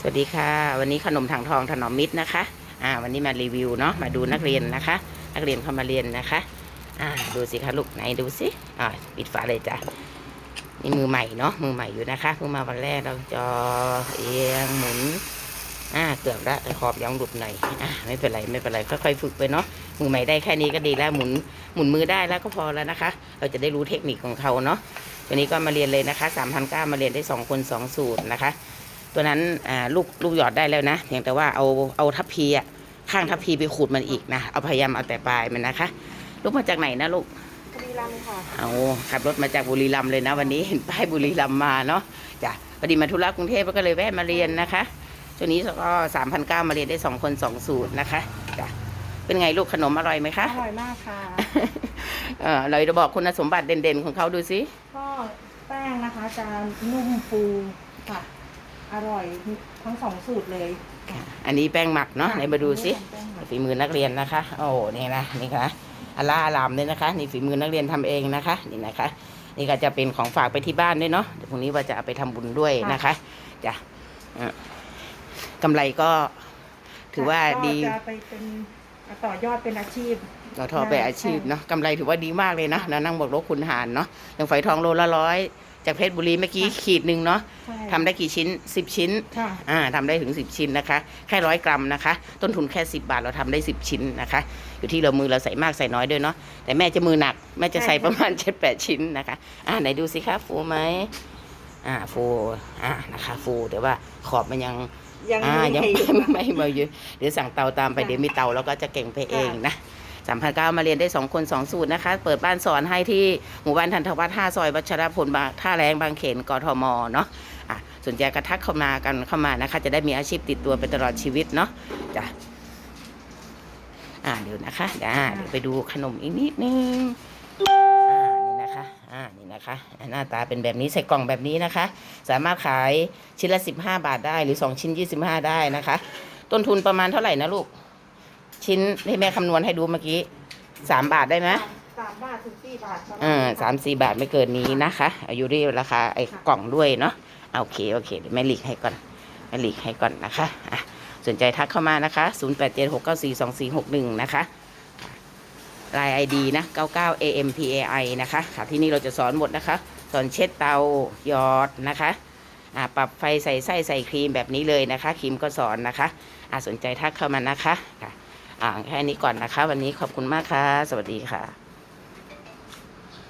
สวัสดีค่ะ วันนี้ขนมถังทองถนอมมิตรนะคะอ่าวันนี้มารีวิวเนาะมาดูนักเรียนนะคะ นักเรียนเข้ามาเรียนนะคะอ่าดูสิคะลูกไหนดูสิอ่าปิดฝาเลยจ้ะนี่มือใหม่เนาะมือใหม่อยู่นะคะเพิ่งมาวันแรกเราจอเอียงหมุนอ่าเกือบละแต่ขอบยังหลุดหน่อยอ่าไม่เป็นไรไม่เป็นไรค่อยๆฝึกไปเนาะมือใหม่ได้แค่นี้ก็ดีแล้วหมุนหมุนมือได้แล้วก็พอแล้วนะคะ เราจะได้รู้เทคนิคของเขาเนาะวันนี้ก็มาเรียนเลยนะคะ3 0 0 9มาเรียนได้สองคนสองสูตรนะคะ ตัวนั้นอ่าลูกลูกหยอดได้แล้วนะเพียงแต่ว่าเอาเอาทัพพีอะข้างทัพพีไปขูดมันอีกนะเอาพยายามเอาแต่ปลายมันนะคะ ลูกมาจากไหนนะลูกบุรีรัมย์ค่ะเอาขับรถมาจากบุรีรัมย์เลยนะ วันนี้เห็นป้ายบุรีรัมย์มาเนาะจ้ะพอดีมาธุระกรุงเทพก็เลยแวะมาเรียนนะคะช่วงนี้ก็สามพันเก้ามาเรียนได้สองคนสองสูตรนะคะจ้ะเป็นไงลูกขนมอร่อยไหมคะอร่อยมากค่ะเออเราจะบอกคุณสมบัติเด่นๆของเขาดูสิก็แป้งนะคะจะนุ่มฟูค่ะ อร่อยทั้งสองสูตรเลย อันนี้แป้งหมักเนาะไหนมาดูสิแป้งหมักฝีมือนักเรียนนะคะ โอ้นี่นะนี่ค่ะอาลาอารามเลยนะคะ นี่ฝีมือนักเรียนทำเองนะคะ นี่นะคะ นี่ก็จะเป็นของฝากไปที่บ้านด้วยเนาะเดี๋ยวพรุ่งนี้ว่าจะเอาไปทำบุญด้วยนะคะจ้ะเอ่อกำไรก็ถือว่าดีก็จะไปเป็นต่อยอดเป็นอาชีพเราทอไปอาชีพเนาะกำไรถือว่าดีมากเลยนะแล้วนั่งบอกลบคุณหารเนาะอย่างไฟทองโลละร้อย จากเพชรบุรีเมื่อกี้ขีดหนึ่งเนาะใช่ทำได้กี่ชิ้นสิบชิ้นค่ะ อ่าทำได้ถึง 10 ชิ้นนะคะ แค่ร้อยกรัมนะคะ ต้นทุนแค่ 10 บาทเราทำได้ 10 ชิ้นนะคะ อยู่ที่เรามือเราใส่มากใส่น้อยด้วยเนาะแต่แม่จะมือหนัก แม่จะใส่ประมาณ 7 8 ชิ้นนะคะ อ่าไหนดูสิคะฟูไหมอ่าฟูอ่านะคะฟูแต่ว่าขอบมันยัง ยังอ่าไม่ยังให้ไม่มาเยอะเดี๋ยวสั่งเตาตามไปค่ะเดี๋ยวมีเตาแล้วก็จะเก่งไปเองนะ สามพันเก้ามาเรียนได้สองคนสองสูตรนะคะ เปิดบ้านสอนให้ที่หมู่บ้านทันทวัฒน์ห้าซอยวัชรพลบางท่าแรงบางเขนกทมเนาะะสนใจกระทักเข้ามากันเข้ามานะคะ จะได้มีอาชีพติดตัวไปตลอดชีวิตเนาะจ้ะอ่าเดี๋ยวนะคะเดี๋ยวอ่าเดี๋ยวไปดูขนมอีกนิดนึงอ่านี่นะคะอ่า นี่นะคะ หน้าตาเป็นแบบนี้ ใส่กล่องแบบนี้นะคะ สามารถขายชิ้นละ 15 บาทได้ หรือ 2 ชิ้น 25 ได้นะคะ ต้นทุนประมาณเท่าไหร่นะลูก ชิ้นที่แม่คำนวณให้ดูเมื่อกี้3บาทได้ไหมสามบาทถึงสี่บาทประณเออสามสี่บาทไม่เกินนี้นะคะอายุรีราคาไอ้กล่องด้วยเนาะเอาโอเคโอเคเดี๋ยวแม่หลีกให้ก่อนแม่หลีกให้ก่อนนะคะอะสนใจทักเข้ามานะคะ0 8 7 6 9 4 2 4 6 1นะคะลายไอดีนะ99 AMPAI นะคะค่ะที่นี่เราจะสอนหมดนะคะ สอนเช็ดเตาหยอดนะคะอ่าปรับไฟใส่ไส้ใส่ครีมแบบนี้เลยนะคะ ครีมก็สอนนะคะอ่าสนใจทักเข้ามานะคะค่ะ อ่าแค่นี้ก่อนนะคะ วันนี้ขอบคุณมากค่ะ สวัสดีค่ะ